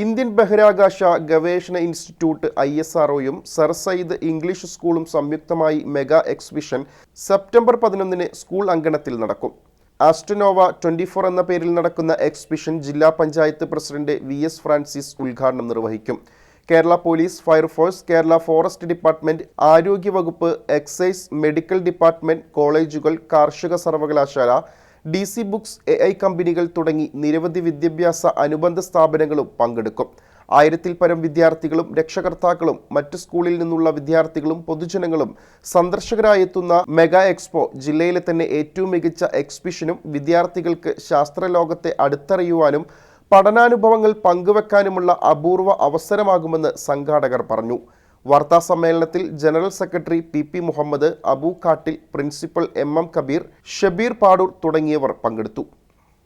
Indian ബഹിരാകാശ ഗവേഷണ institute I S ആർഒയും സർ സയ്യിദ് ഇംഗ്ലീഷ് സ്കൂളും സംയുക്തമായി മെഗാ എക്സിബിഷൻ സെപ്റ്റംബർ പതിനൊന്നിന് സ്കൂൾ അങ്കണത്തിൽ നടക്കും. ആസ്ട്രനോവ ട്വന്റി ഫോർ എന്ന പേരിൽ നടക്കുന്ന എക്സിബിഷൻ ജില്ലാ panchayat president V S Francis ഉദ്ഘാടനം നിർവഹിക്കും. Kerala police fire force Kerala forest department ആരോഗ്യവകുപ്പ് എക്സൈസ് മെഡിക്കൽ ഡിപ്പാർട്ട്മെന്റ് കോളേജുകൾ കാർഷിക സർവകലാശാല D C books A I കമ്പനികൾ തുടങ്ങി നിരവധി വിദ്യാഭ്യാസ അനുബന്ധ സ്ഥാപനങ്ങളും പങ്കെടുക്കും. ആയിരത്തിൽ പരം വിദ്യാർത്ഥികളും രക്ഷകർത്താക്കളും മറ്റ് സ്കൂളിൽ നിന്നുള്ള വിദ്യാർത്ഥികളും പൊതുജനങ്ങളും സന്ദർശകരായി എത്തുന്ന മെഗാ എക്സ്പോ ജില്ലയിലെ തന്നെ ഏറ്റവും മികച്ച എക്സിബിഷനും വിദ്യാർത്ഥികൾക്ക് ശാസ്ത്രലോകത്തെ അടുത്തറിയുവാനും പഠനാനുഭവങ്ങൾ പങ്കുവെക്കാനുമുള്ള അപൂർവ അവസരമാകുമെന്ന് സംഘാടകർ പറഞ്ഞു. വാർത്താ സമ്മേളനത്തിൽ general secretary P P Muhammad Abu Kattil principal M M Kabir Shabir Padur തുടങ്ങിയവർ പങ്കെടുത്തു.